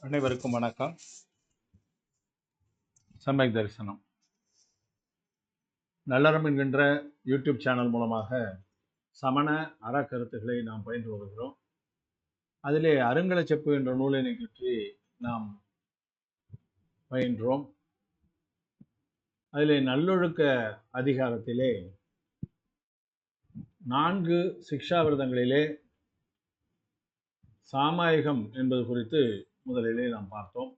அனைவருக்கும் வணக்கம். சமயக் தரிசனம். நல்லறம் என்கின்ற யூடியூப் சேனல் மூலமாக சமண அறக்கருத்துக்களை நாம் பயின்று வருகிறோம் அதிலே அருங்கலச்செப்பு என்ற நூலை நிகழ்ச்சி நாம் பயின்றோம். அதிலே நல்லொழுக்க அதிகாரத்திலே நான்கு சிக்ஷாவிரதங்களிலே சாமாயிகம் என்பது குறித்து முதலிலே நாம் பார்த்தோம்.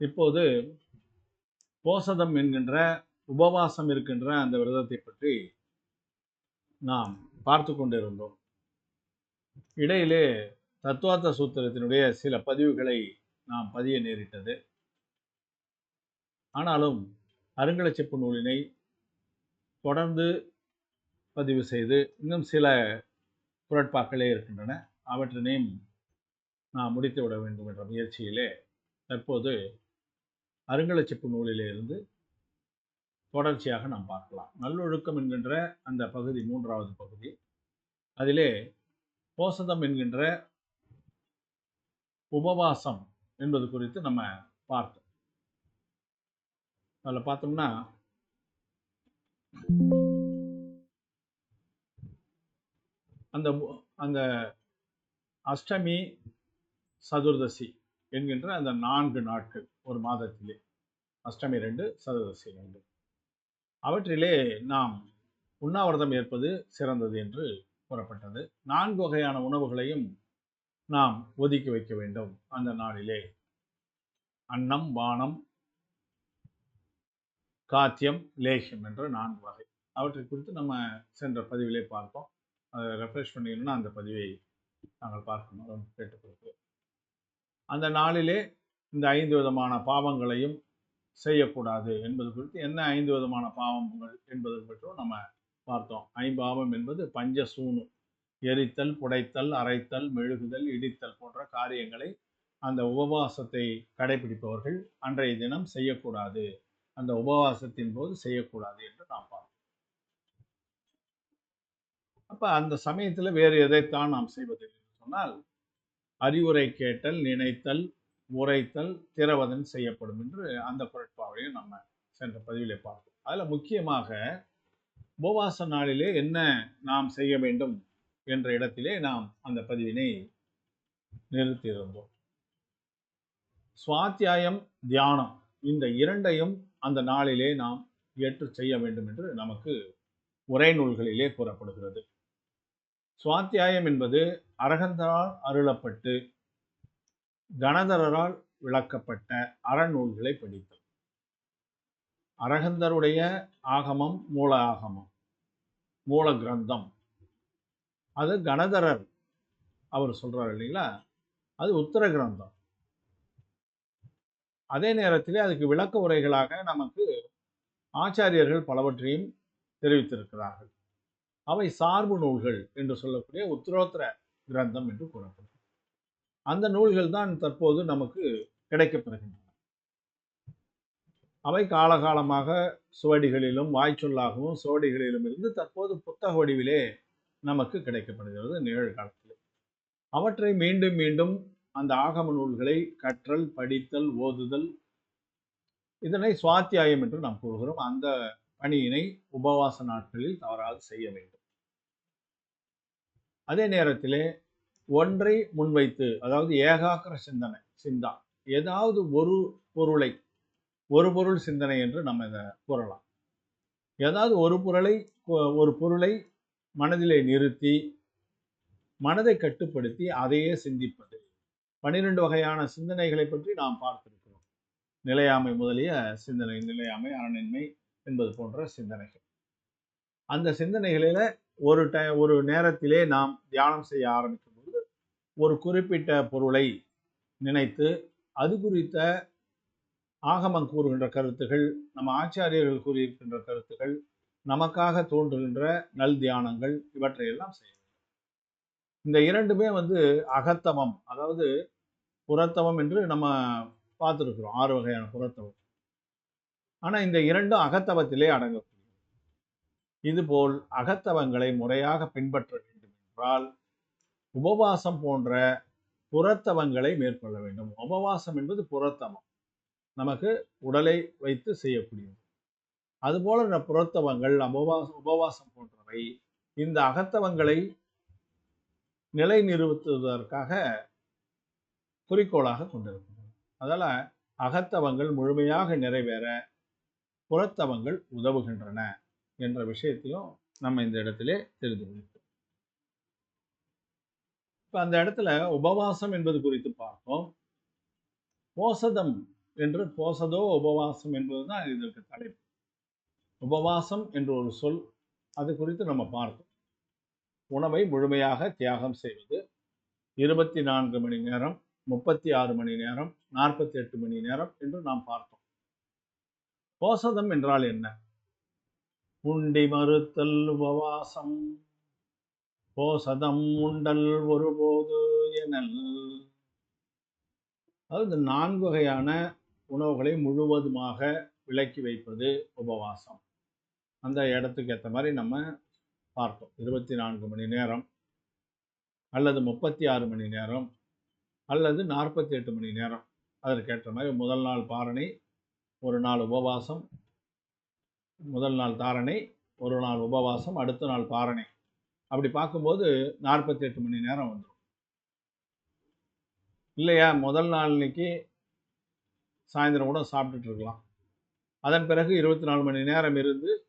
இப்போது போசதம் என்கின்ற உபவாசம் இருக்கின்ற அந்த விரதத்தை பற்றி நாம் பார்த்து கொண்டிருந்தோம். இடையிலே தத்துவார்த்த சூத்திரத்தினுடைய சில பதிவுகளை நாம் பதிய நேரிட்டது. ஆனாலும் அருங்கலச்சிப்பு நூலினை தொடர்ந்து பதிவு செய்து இன்னும் சில குரட்பாக்களே இருக்கின்றன. அவற்றினையும் நாம் முடித்து விட வேண்டும் என்ற முயற்சியிலே தற்போது அருங்கலச்சிப்பு நூலிலே இருந்து தொடர்ச்சியாக நாம் பார்க்கலாம். நல்லொழுக்கம் என்கின்ற அந்த பகுதி மூன்றாவது பகுதி. அதிலே போசதம் என்கின்ற உபவாசம் என்பது குறித்து நம்ம பார்த்தோம். அதில் பார்த்தோம்னா அந்த அந்த அஷ்டமி சதுர்தசி என்கின்ற அந்த நான்கு நாட்கள் ஒரு மாதத்திலே. அஷ்டமி ரெண்டு சதுர்தசி ரெண்டு. அவற்றிலே நாம் உண்ணாவிரதம் ஏற்பது சிறந்தது என்று கூறப்பட்டது. நான்கு வகையான உணவுகளையும் நாம் ஒதுக்கி வைக்க வேண்டும் அந்த நாளிலே. அன்னம் வானம் காத்தியம் லேகியம் என்ற நான்கு வகை. அவற்றை குறித்து நம்ம சென்ற பதிவிலே பார்த்தோம் அதை ரெஃப்ரெஷ் பண்ணிக்கணும்னா அந்த பதிவை நாங்கள் பார்க்கணும். கேட்டுக்கொள்வோம் கேட்டுக்கொள்கிறோம் அந்த நாளிலே இந்த ஐந்து விதமான பாவங்களையும் செய்யக்கூடாது என்பது குறித்து என்ன ஐந்து விதமான பாவங்கள் என்பது பற்றும் நம்ம பார்த்தோம். ஐம்பாவம் என்பது பஞ்ச சூணு எரித்தல் புடைத்தல் அரைத்தல் மெழுகுதல் இடித்தல் போன்ற காரியங்களை அந்த உபவாசத்தை கடைபிடிப்பவர்கள் அன்றைய தினம் செய்யக்கூடாது. அந்த உபவாசத்தின் போது செய்யக்கூடாது என்று நாம் பார்த்தோம் அப்போ அந்த சமயத்தில் வேறு எதைத்தான் நாம் செய்வது சொன்னால் அறிவுரை கேட்டல் நினைத்தல் உரைத்தல் திரவதன் செய்யப்படும் என்று அந்த குரட்பாவையும் நம்ம சென்ற பதிவிலே பார்த்தோம். அதில் முக்கியமாக உபவாச நாளிலே என்ன நாம் செய்ய வேண்டும் என்ற இடத்திலே நாம் அந்த பதிவினை நிறுத்தியிருந்தோம். சுவாத்தியாயம் தியானம் இந்த இரண்டையும் அந்த நாளிலே நாம் ஏற்று செய்ய வேண்டும் என்று நமக்கு உரை நூல்களிலே கூறப்படுகிறது. சுவாத்தியாயம் என்பது அரகந்தரால் அருளப்பட்டு கணதரரால் விளக்கப்பட்ட அறநூல்களை படித்தோம் அரகந்தருடைய ஆகமம் மூல ஆகமம் மூல கிரந்தம் அது கணதரர் அவர் சொல்றாரு இல்லைங்களா? அது உத்தர கிரந்தம் அதே நேரத்திலே அதுக்கு விளக்க உரைகளாக நமக்கு ஆச்சாரியர்கள் பலவற்றையும் தெரிவித்திருக்கிறார்கள். அவை சார்பு நூல்கள் என்று சொல்லக்கூடிய உத்தரோத்தர கிரந்தம் என்று கூறப்படும். அந்த நூல்கள் தான் தற்போது நமக்கு கிடைக்கப்பெறுகின்றன. அவை காலகாலமாக சுவடிகளிலும் வாய்ச்சொல்லாகவும் சுவடிகளிலும் இருந்து தற்போது புத்தக வடிவிலே நமக்கு கிடைக்கப்படுகிறது நிகழ்காலத்தில் அவற்றை மீண்டும் மீண்டும் அந்த ஆகம நூல்களை கற்றல் படித்தல் ஓதுதல் இதனை சுவாத்தியாயம் என்று நாம் கூறுகிறோம். அந்த பணியினை உபவாச நாட்களில் தவறாது செய்ய வேண்டும். அதே நேரத்தில் ஒன்றை முன்வைத்து அதாவது ஏகாக்கிர சிந்தனை சிந்தா. ஏதாவது ஒரு பொருளை ஒரு பொருள் சிந்தனை என்று நம்ம இதை கூறலாம். ஏதாவது ஒரு பொருளை ஒரு பொருளை மனதிலே நிறுத்தி மனதை கட்டுப்படுத்தி அதையே சிந்திப்பது. பன்னிரெண்டு வகையான சிந்தனைகளை பற்றி நாம் பார்த்திருக்கிறோம். நிலையாமை முதலிய சிந்தனை நிலையாமை அறநின்மை என்பது போன்ற சிந்தனைகள். அந்த சிந்தனைகளில் ஒரு டை ஒரு நேரத்திலே நாம் தியானம் செய்ய ஆரம்பிக்கும் போது ஒரு குறிப்பிட்ட பொருளை நினைத்து அது குறித்த ஆகமம் கூறுகின்ற கருத்துகள் நம்ம ஆச்சாரியர்கள் கூறியிருக்கின்ற கருத்துகள் நமக்காக தோன்றுகின்ற நல் தியானங்கள் இவற்றையெல்லாம் செய்ய இந்த இரண்டுமே வந்து அகத்தவம் அதாவது புறத்தவம் என்று நம்ம பார்த்துருக்குறோம் ஆறு வகையான புறத்தவம் ஆனால் இந்த இரண்டும் அகத்தவத்திலே அடங்கும் இதுபோல் அகத்தவங்களை முறையாக பின்பற்ற வேண்டும் என்றால் உபவாசம் போன்ற புறத்தவங்களை மேற்கொள்ள வேண்டும். உபவாசம் என்பது புறத்தவம். நமக்கு உடலை வைத்து செய்யக்கூடியது. அதுபோல இந்த புறத்தவங்கள் உபவாசம் உபவாசம் போன்றவை இந்த அகத்தவங்களை நிலைநிறுத்துவதற்காக குறிக்கோளாக கொண்டிருக்கின்றன. அதனால அகத்தவங்கள் முழுமையாக நிறைவேற புறத்தவங்கள் உதவுகின்றன. என்ற விஷயத்தையும் நம்ம இந்த இடத்திலே தெரிந்து கொள்கிறோம் இப்போ அந்த இடத்துல உபவாசம் என்பது குறித்து பார்த்தோம். போசதம் என்று போசதோ உபவாசம் என்பதுதான் இதற்கு தலைப்பு. உபவாசம் என்ற ஒரு சொல் அது குறித்து நம்ம பார்த்தோம். உணவை முழுமையாக தியாகம் செய்வது இருபத்தி நான்கு மணி நேரம் முப்பத்தி ஆறு மணி நேரம் நாற்பத்தி எட்டு மணி நேரம் என்று நாம் பார்த்தோம். போசதம் என்றால் என்ன? உண்டி மறுத்தல் உபவாசம் போசதம் உண்டல் ஒருபோது எனல். அதாவது இந்த நான்கு வகையான உணவுகளை முழுவதுமாக விலக்கி வைப்பது உபவாசம். அந்த இடத்துக்கு ஏற்ற மாதிரி நம்ம பார்த்தோம். இருபத்தி நான்கு மணி நேரம் அல்லது முப்பத்தி ஆறு மணி நேரம் அல்லது நாற்பத்தி எட்டு மணி நேரம். அதற்கேற்ற மாதிரி முதல் நாள் பாரணை ஒரு நாள் உபவாசம் முதல் நாள் தாரணை ஒரு நாள் உபவாசம் அடுத்த நாள் பாரணை. அப்படி பார்க்கும்போது நாற்பத்தி எட்டு மணி நேரம் வந்துடும் இல்லையா? முதல் நாள் இன்னைக்கு சாயந்தரம் கூட சாப்பிட்டுட்டு இருக்கலாம். அதன் பிறகு இருபத்தி நாலு மணி நேரம் இருந்து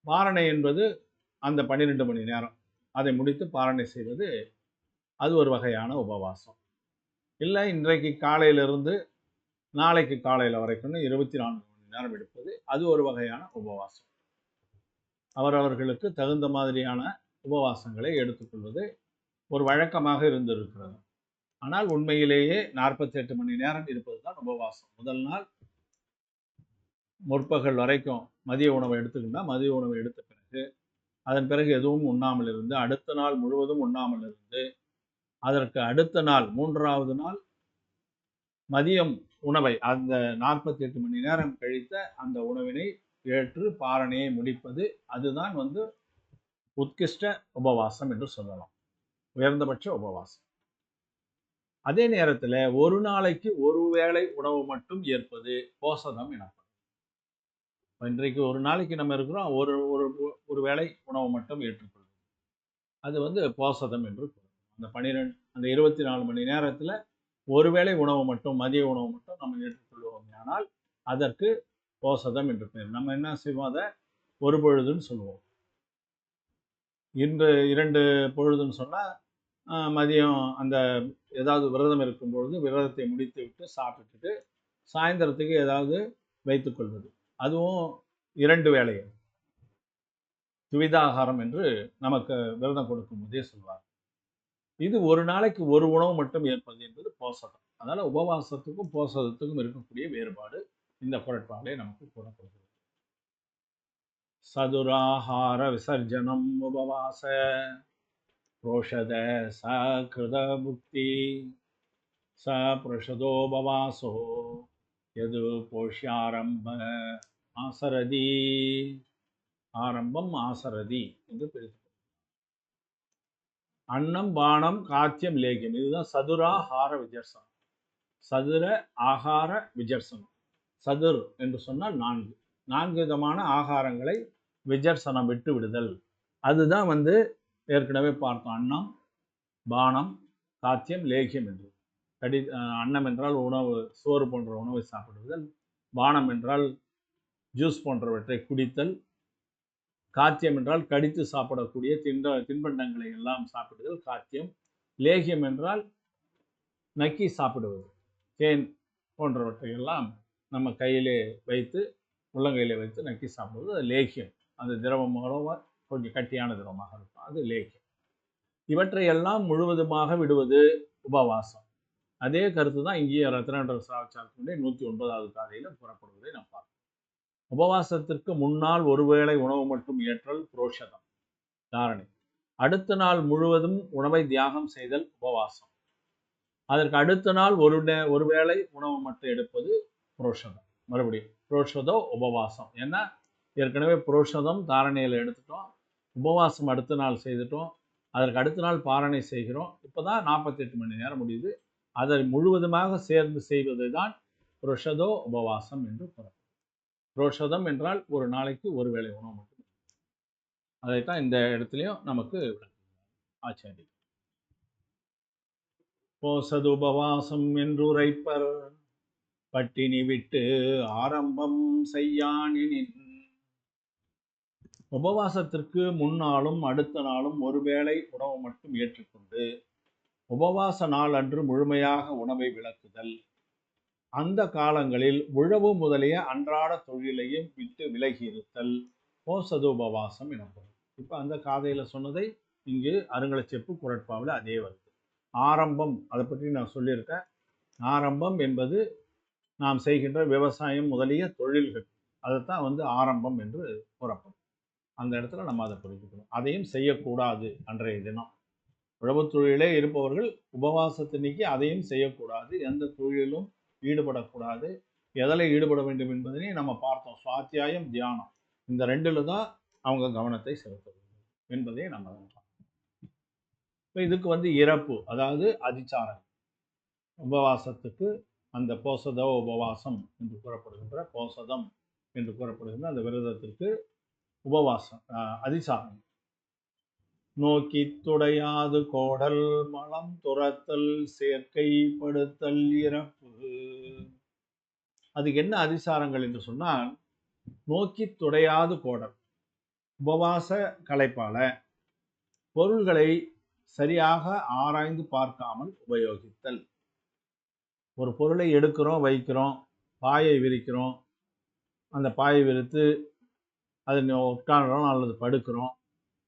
பாரணை என்பது அந்த பன்னிரெண்டு மணி நேரம். அதை முடித்து பாரணை செய்வது அது ஒரு வகையான உபவாசம். இல்லை இன்றைக்கு காலையிலிருந்து நாளைக்கு காலையில் வரைக்கும்னு இருபத்தி நான்கு நேரம் எடுப்பது அது ஒரு வகையான உபவாசம். அவரவர்களுக்கு தகுந்த மாதிரியான உபவாசங்களை எடுத்துக்கொள்வது ஒரு வழக்கமாக இருந்திருக்கிறது. ஆனால் உண்மையிலேயே நாற்பத்தி எட்டு மணி நேரம் இருப்பது தான் உபவாசம். முதல் நாள் முற்பகல் வரைக்கும் மதிய உணவை எடுத்துக்கிட்டா மதிய உணவை எடுத்த பிறகு அதன் பிறகு எதுவும் உண்ணாமல் இருந்து அடுத்த நாள் முழுவதும் உண்ணாமல் இருந்து அதற்கு அடுத்த நாள் மூன்றாவது நாள் மதியம் உணவை அந்த நாற்பத்தி எட்டு மணி நேரம் கழித்த அந்த உணவினை ஏற்று பாரணையை முடிப்பது அதுதான் வந்து உத்கிஷ்ட உபவாசம் என்று சொல்லலாம். உயர்ந்தபட்ச உபவாசம். அதே நேரத்தில் ஒரு நாளைக்கு ஒரு வேளை உணவு மட்டும் ஏற்பது போசதம் எனப்படும். இன்றைக்கு ஒரு நாளைக்கு நம்ம இருக்கிறோம் ஒரு ஒரு ஒரு வேளை உணவு மட்டும் ஏற்றுக்கொள்வது. அது வந்து போசதம் என்று கூறும் அந்த பன்னிரெண்டு அந்த இருபத்தி நாலு மணி நேரத்தில் ஒருவேளை உணவு மட்டும் மதிய உணவு மட்டும் நம்ம ஏற்றுக்கொள்வோம் ஆனால் அதற்கு ஓசதம் என்று பெயர். நம்ம என்ன செய்வோம் அதை? ஒரு பொழுதுன்னு சொல்லுவோம். இன்று இரண்டு பொழுதுன்னு சொன்னால் மதியம் அந்த ஏதாவது விரதம் இருக்கும் பொழுது விரதத்தை முடித்து விட்டு சாப்பிட்டுட்டு சாயந்தரத்துக்கு ஏதாவது வைத்துக்கொள்வது அதுவும் இரண்டு வேளையும் துவிதாகாரம் என்று நமக்கு விரதம் கொடுக்கும் போதே சொல்வார் இது ஒரு நாளைக்கு ஒரு உணவு மட்டும் ஏற்பது என்பது போசகம். அதனால் உபவாசத்துக்கும் போசகத்துக்கும் இருக்கக்கூடிய வேறுபாடு இந்த குரட்பாவிலே நமக்கு கூறப்படுகிறது சதுராகார விசர்ஜனம் உபவாச. புரோஷத ச கிருத ச புருஷதோபவாசோ எது போஷ்யாரம்ப ஆசரதி. ஆரம்பம் ஆசரதி என்று பிரித்து அன்னம் பானம் காத்தியம் லேகியம். இதுதான் சதுராகார விஜர்சனம். சதுர ஆகார விஜர்சனம். சதுர் என்று சொன்னால் நான்கு. நான்கு விதமான ஆகாரங்களை விஜர்சனம் விட்டு விடுதல். அதுதான் வந்து ஏற்கனவே பார்த்தோம். அன்னம் பானம் காத்தியம் லேகியம் என்று. கடி அன்னம் என்றால் உணவு சோறு போன்ற உணவை சாப்பிடுதல். பானம் என்றால் ஜூஸ் போன்றவற்றை குடித்தல். காத்தியம் என்றால் கடித்து சாப்பிடக்கூடிய திண்ட தின்பண்டங்களை எல்லாம் சாப்பிடுதல் காத்தியம். லேகியம் என்றால் நக்கி சாப்பிடுவது தேன் போன்றவற்றையெல்லாம் நம்ம கையிலே வைத்து உள்ளங்கையிலே வைத்து நக்கி சாப்பிடுவது. அது லேகியம். அந்த திரவமாக கொஞ்சம் கட்டியான திரவமாக இருக்கும். அது லேகியம். இவற்றையெல்லாம் முழுவதுமாக விடுவது உபவாசம். அதே கருத்து தான் இங்கேயே ரத்னாண்டர் சாட்சாத்தினுடைய நூற்றி ஒன்பதாவது காதையில் புறப்படுவதை நாம் பார்க்கிறோம். உபவாசத்திற்கு முன்னால் ஒருவேளை உணவு மட்டும் ஏற்றல் புரோஷதம். தாரணை. அடுத்த நாள் முழுவதும் உணவை தியாகம் செய்தல் உபவாசம். அதற்கு அடுத்த நாள் ஒரு நே- ஒருவேளை உணவு மட்டும் எடுப்பது புரோஷதம். மறுபடியும் புரோஷதோ உபவாசம். ஏன்னா ஏற்கனவே புரோஷதம் தாரணையில் எடுத்துட்டோம். உபவாசம் அடுத்த நாள் செய்துட்டோம். அதற்கு அடுத்த நாள் பாரணை செய்கிறோம். இப்போ தான் நாற்பத்தெட்டு மணி நேரம் முடியுது. அதை முழுவதுமாக சேர்ந்து செய்வது தான் புருஷதோ உபவாசம் என்று கூறப்படும் ரோஷதம் என்றால் ஒரு நாளைக்கு ஒரு வேளை உணவு மட்டும். அதைத்தான் இந்த இடத்துலையும் நமக்கு ஆச்சாரி போசது உபவாசம் என்று உரைப்பர் பட்டினி விட்டு ஆரம்பம் செய்யானின் உபவாசத்திற்கு முன்னாலும் அடுத்த நாளும் ஒருவேளை உணவு மட்டும் ஏற்றுக்கொண்டு உபவாச நாள் அன்று முழுமையாக உணவை விளக்குதல். அந்த காலங்களில் உழவு முதலிய அன்றாட தொழிலையும் விட்டு விலகி இருத்தல் போசது உபவாசம் எனப்படும். இப்போ அந்த காதையில் சொன்னதை இங்கு அருங்கலச்செப்பு குரட்பாவில் அதே வருது. ஆரம்பம் அதை பற்றி நான் சொல்லியிருக்கேன். ஆரம்பம் என்பது நாம் செய்கின்ற விவசாயம் முதலிய தொழில்கள். அதைத்தான் வந்து ஆரம்பம் என்று கூறப்படும். அந்த இடத்துல நம்ம அதை புரிஞ்சுக்கணும். அதையும் செய்யக்கூடாது அன்றைய தினம். உழவு தொழிலே இருப்பவர்கள் உபவாசத்தினைக்கு அதையும் செய்யக்கூடாது. எந்த தொழிலும் ஈடுபடக்கூடாது. எதில் ஈடுபட வேண்டும் என்பதனை நம்ம பார்த்தோம். சுவாத்தியாயம் தியானம். இந்த ரெண்டில் தான் அவங்க கவனத்தை செலுத்த வேண்டும் என்பதை நம்ம இப்போ இதுக்கு வந்து இறப்பு அதாவது அதிச்சாரம். உபவாசத்துக்கு அந்த போசத உபவாசம் என்று கூறப்படுகின்ற போசதம் என்று கூறப்படுகின்ற அந்த விரதத்திற்கு உபவாசம் அதிசாரம் நோக்கி துடையாது கோடல் மலம் துரத்தல் சேர்க்கைப்படுத்தல் இறப்பு. அதுக்கு என்ன அதிசாரங்கள் என்று சொன்னால் நோக்கி துடையாது கோடல் உபவாச கலைப்பால பொருள்களை சரியாக ஆராய்ந்து பார்க்காமல் உபயோகித்தல். ஒரு பொருளை எடுக்கிறோம் வைக்கிறோம் பாயை விரிக்கிறோம் அந்த பாயை விரித்து அது உட்காடுறோம் அல்லது படுக்கிறோம்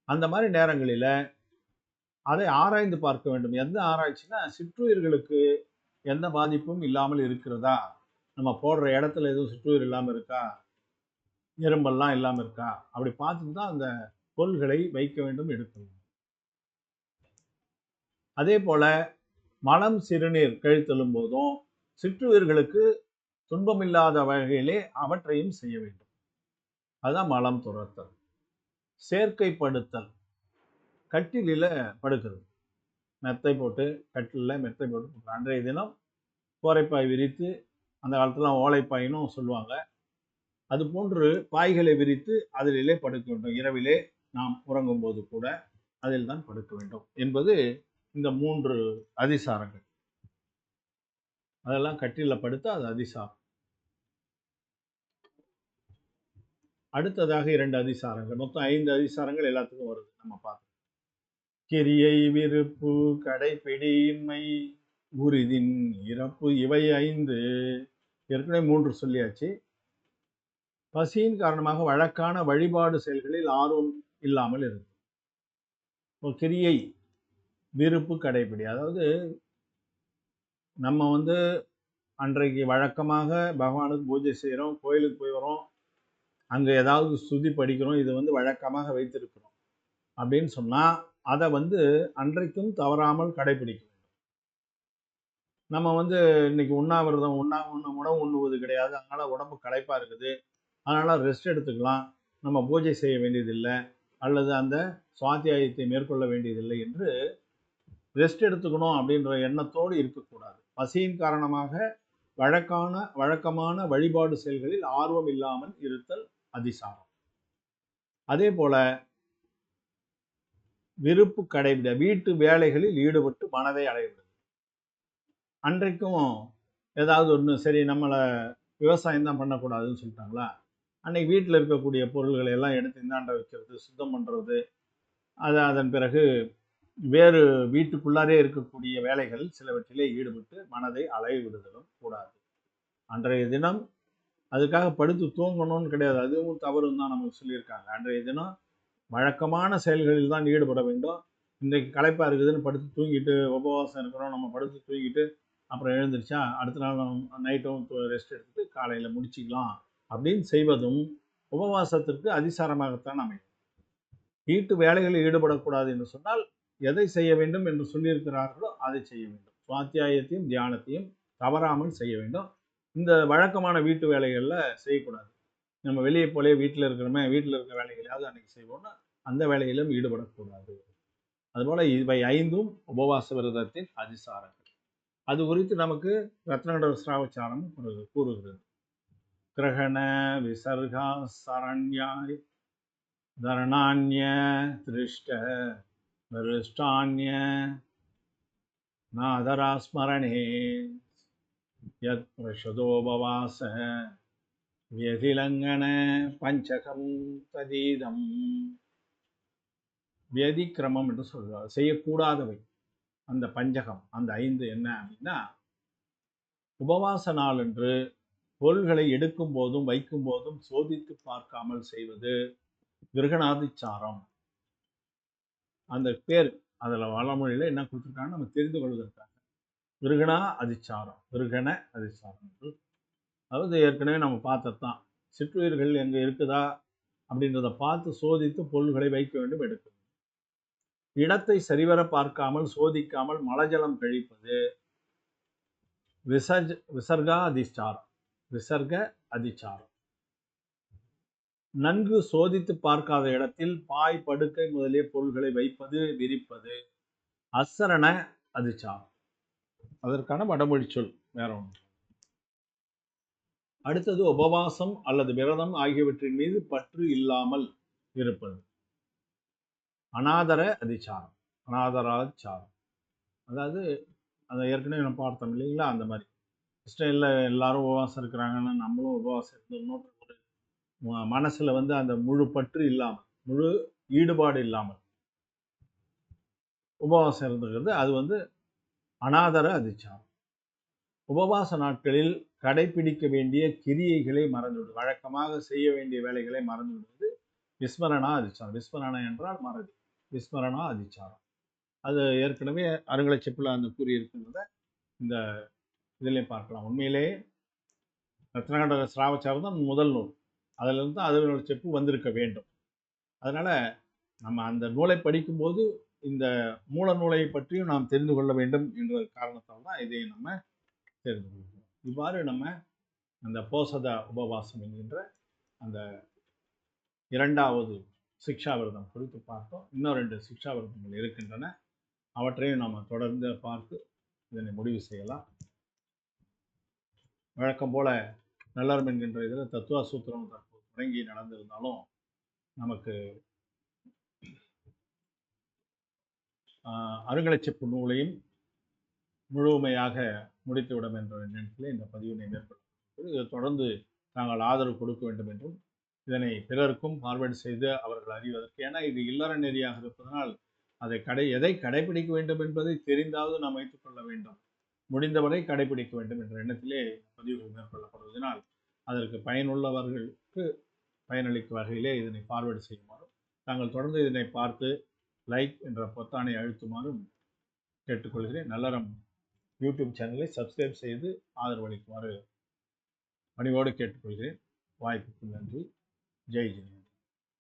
அந்த மாதிரி நேரங்களில் அதை ஆராய்ந்து பார்க்க வேண்டும். எந்த ஆராய்ச்சினா சிற்றுயிர்களுக்கு எந்த பாதிப்பும் இல்லாமல் இருக்கிறதா? நம்ம போடுற இடத்துல எதுவும் சிற்றுயிர் இல்லாமல் இருக்கா? எறும்பெல்லாம் இல்லாமல் இருக்கா? அப்படி பார்த்துட்டு தான் அந்த பொருள்களை வைக்க வேண்டும் எடுக்கணும் அதே போல் மலம் சிறுநீர் கழித்தலும் போதும் சிற்றுயிர்களுக்கு துன்பமில்லாத வகையிலே அவற்றையும் செய்ய வேண்டும். அதுதான் மலம் துரத்தல். சேர்க்கைப்படுத்தல் கட்டிலில் படுக்கிறது. மெத்தை போட்டு கட்டிலில் மெத்தை போட்டு அன்றைய தினம் கோரைப்பாய் விரித்து அந்த காலத்தில் ஓலைப்பாயினும் சொல்லுவாங்க. அது போன்று பாய்களை விரித்து அதிலே படுக்க வேண்டும். இரவிலே நாம் உறங்கும் போது கூட அதில் தான் படுக்க வேண்டும். என்பது இந்த மூன்று அதிசாரங்கள். அதெல்லாம் கட்டிலில் படுத்து அது அதிசாரம். அடுத்ததாக இரண்டு அதிசாரங்கள். மொத்தம் ஐந்து அதிசாரங்கள் எல்லாத்துக்கும் வருது நம்ம பார்க்கணும் கிரியை விருப்பு கடைப்பிடியின்மை உரிதின் இறப்பு இவை ஐந்து. ஏற்கனவே மூன்று சொல்லியாச்சு. பசியின் காரணமாக வழக்கான வழிபாடு செயல்களில் ஆர்வம் இல்லாமல் இருக்கும் இப்போ கிரியை விருப்பு கடைப்பிடி. அதாவது நம்ம வந்து அன்றைக்கு வழக்கமாக பகவானுக்கு பூஜை செய்கிறோம் கோயிலுக்கு போய் வரோம் அங்கே ஏதாவது ஸ்துதி படிக்கிறோம் இது வந்து வழக்கமாக வைத்திருக்கிறோம். அப்படின்னு சொன்னால் அதை வந்து அன்றைக்கும் தவறாமல் கடைபிடிக்க வேண்டும். நம்ம வந்து இன்னைக்கு உண்ணாவிரதம் உண்ணா உண்ண உணவு உண்ணுவது கிடையாது. அதனால் உடம்பு களைப்பாக இருக்குது. அதனால் ரெஸ்ட் எடுத்துக்கலாம். நம்ம பூஜை செய்ய வேண்டியதில்லை. அல்லது அந்த சுவாத்தியாயத்தை மேற்கொள்ள வேண்டியதில்லை என்று ரெஸ்ட் எடுத்துக்கணும் அப்படின்ற எண்ணத்தோடு இருக்கக்கூடாது. பசியின் காரணமாக வழக்கான வழக்கமான வழிபாடு செயல்களில் ஆர்வம் இல்லாமல் இருத்தல் அதிசாரம். அதே போல விருப்பு கடைவிட வீட்டு வேலைகளில் ஈடுபட்டு மனதை அடைவிடுது அன்றைக்கும் ஏதாவது ஒன்று சரி நம்மளை விவசாயம் தான் பண்ணக்கூடாதுன்னு சொல்லிட்டாங்களா? அன்னைக்கு வீட்டில் இருக்கக்கூடிய பொருள்களை எல்லாம் எடுத்து இந்தாண்ட வைக்கிறது சுத்தம் பண்ணுறது அது அதன் பிறகு வேறு வீட்டுக்குள்ளாரே இருக்கக்கூடிய வேலைகள் சிலவற்றிலே ஈடுபட்டு மனதை அலைய விடுதலும் கூடாது. அன்றைய தினம் அதுக்காக படுத்து தூங்கணும்னு கிடையாது. அதுவும் தவறுன்னு தான் நமக்கு சொல்லியிருக்காங்க. அன்றைய தினம் வழக்கமான செயல்களில் தான் ஈடுபட வேண்டும். இன்றைக்கு களைப்பாக இருக்குதுன்னு படுத்து தூங்கிட்டு உபவாசம் இருக்கிறோம். நம்ம படுத்து தூங்கிட்டு அப்புறம் எழுந்திரிச்சா அடுத்த நாள் நைட்டும் ரெஸ்ட் எடுத்துட்டு காலையில் முடிச்சிக்கலாம் அப்படின்னு செய்வதும் உபவாசத்திற்கு அதிசாரமாகத்தான் அமையும். வீட்டு வேலைகளில் ஈடுபடக்கூடாது என்று சொன்னால் எதை செய்ய வேண்டும் என்று சொல்லியிருக்கிறார்களோ அதை செய்ய வேண்டும். சுவாத்தியாயத்தையும் தியானத்தையும் தவறாமல் செய்ய வேண்டும். இந்த வழக்கமான வீட்டு வேலைகளில் செய்யக்கூடாது. நம்ம வெளியே போலே வீட்டில் இருக்கிறோமே வீட்டில் இருக்கிற வேலைகளையாவது அன்னைக்கு செய்வோம்னா அந்த வேலையிலும் ஈடுபடக்கூடாது. அதுபோல் இவை ஐந்தும் உபவாச விரதத்தின் அதிசாரங்கள். அது குறித்து நமக்கு ரத்னகட சிராவச்சாரம் கூறுகிறது. கிரகண விசர்கா சரண்யாய் தரணான்ய திருஷ்ட விருஷ்டான்ய நாதராஸ்மரணே யத் பிரஷதோபவாச வியதிலங்கன பஞ்சகம் ததீதம் வியதிக்கிரமம் என்று சொல்கிறார் செய்யக்கூடாதவை. அந்த பஞ்சகம் அந்த ஐந்து என்ன அப்படின்னா உபவாச நாள் என்று பொருள்களை எடுக்கும் போதும் வைக்கும் போதும் சோதித்து பார்க்காமல் செய்வது கிருகநாதிச்சாரம் அந்த பேர் அதில் வளமொழியில் என்ன கொடுத்துருக்காங்கன்னு நம்ம தெரிந்து கொள்வதற்காக. கிருகணா அதிச்சாரம். கிருகண அதிச்சாரம் அதாவது ஏற்கனவே நம்ம பார்த்ததுதான். சிற்றுயிர்கள் எங்கே இருக்குதா அப்படின்றத பார்த்து சோதித்து பொருள்களை வைக்க வேண்டும் எடுக்க இடத்தை சரிவர பார்க்காமல் சோதிக்காமல் மலஜலம் கழிப்பது விசர்ஜ விசர்கா அதிச்சாரம். விசர்க அதிச்சாரம். நன்கு சோதித்து பார்க்காத இடத்தில் பாய் படுக்கை முதலிய பொருள்களை வைப்பது விரிப்பது. அசரண அதிச்சாரம். அதற்கான வடமொழி சொல் வேற ஒன்று அடுத்தது உபவாசம் அல்லது விரதம் ஆகியவற்றின் மீது பற்று இல்லாமல் இருப்பது. அனாதர அதிச்சாரம் அனாதராச்சாரம் அதாவது அதை ஏற்கனவே நம்ம பார்த்தோம் இல்லைங்களா அந்த மாதிரி. இஷ்டம் இல்லை எல்லாரும் உபவாசம் இருக்கிறாங்கன்னா நம்மளும் உபவாசம் இருந்தோம்னு ஒரு ம- மனசுல வந்து அந்த முழு பற்று இல்லாமல் முழு ஈடுபாடு இல்லாமல் உபவாசம் இருந்துக்கிறது. அது வந்து அனாதர அதிச்சாரம் உபவாச நாட்களில் கடைபிடிக்க வேண்டிய கிரியைகளை மறந்துவிடுவது வழக்கமாக செய்ய வேண்டிய வேலைகளை மறந்துவிடுவது விஸ்மரணா அதிச்சாரம் விஸ்மரணா என்றால் மறதி. விஸ்மரணா அதிச்சாரம். அது ஏற்கனவே அருங்கலை செப்பில் அந்த கூறியிருக்கின்றத இந்த இதிலே பார்க்கலாம். உண்மையிலே ரத்னகண்ட சிராவச்சாரம் தான் முதல் நூல். அதிலிருந்து அதனோட செப்பு வந்திருக்க வேண்டும். அதனால் நம்ம அந்த நூலை படிக்கும்போது இந்த மூல நூலை பற்றியும் நாம் தெரிந்து கொள்ள வேண்டும் என்ற காரணத்தால் தான் இதை நம்ம தெரிந்து கொள்கிறோம் இவ்வாறு நம்ம அந்த போசத உபவாசம் என்கின்ற அந்த இரண்டாவது சிக்ஷா விரதம் குறித்து பார்த்தோம். இன்னும் ரெண்டு சிக்ஷா விரதங்கள் இருக்கின்றன. அவற்றையும் நம்ம தொடர்ந்து பார்த்து இதனை முடிவு செய்யலாம். வழக்கம் போல நல்லறம் என்கின்ற இதில் தத்துவ சூத்திரம் தற்போது தொடங்கி நடந்திருந்தாலும் நமக்கு அருங்கலைச்சிப்பு நூலையும் முழுமையாக முடித்துவிடும் என்ற எண்ணத்தில் இந்த பதிவினை மேற்கொள்ள இதை தொடர்ந்து நாங்கள் ஆதரவு கொடுக்க வேண்டும் என்றும் இதனை பிறருக்கும் ஃபார்வேர்டு செய்து அவர்கள் அறிவதற்கு. ஏன்னா இது இல்லற நெறியாக இருப்பதனால் அதை கடை எதை கடைபிடிக்க வேண்டும் என்பதை தெரிந்தாவது நாம் வைத்துக் கொள்ள வேண்டும். முடிந்தவரை கடைபிடிக்க வேண்டும் என்ற எண்ணத்திலே பதிவுகள் மேற்கொள்ளப்படுவதனால் அதற்கு பயனுள்ளவர்களுக்கு பயனளிக்கும் வகையிலே இதனை ஃபார்வேர்டு செய்யுமாறும் தாங்கள் தொடர்ந்து இதனை பார்த்து லைக் என்ற பொத்தானை அழுத்துமாறும் கேட்டுக்கொள்கிறேன். நல்லறம் யூடியூப் சேனலை சப்ஸ்கிரைப் செய்து ஆதரவு அளிக்குமாறு பணிவோடு கேட்டுக்கொள்கிறேன். வாய்ப்புக்கு நன்றி. ஜெய் ஜெய்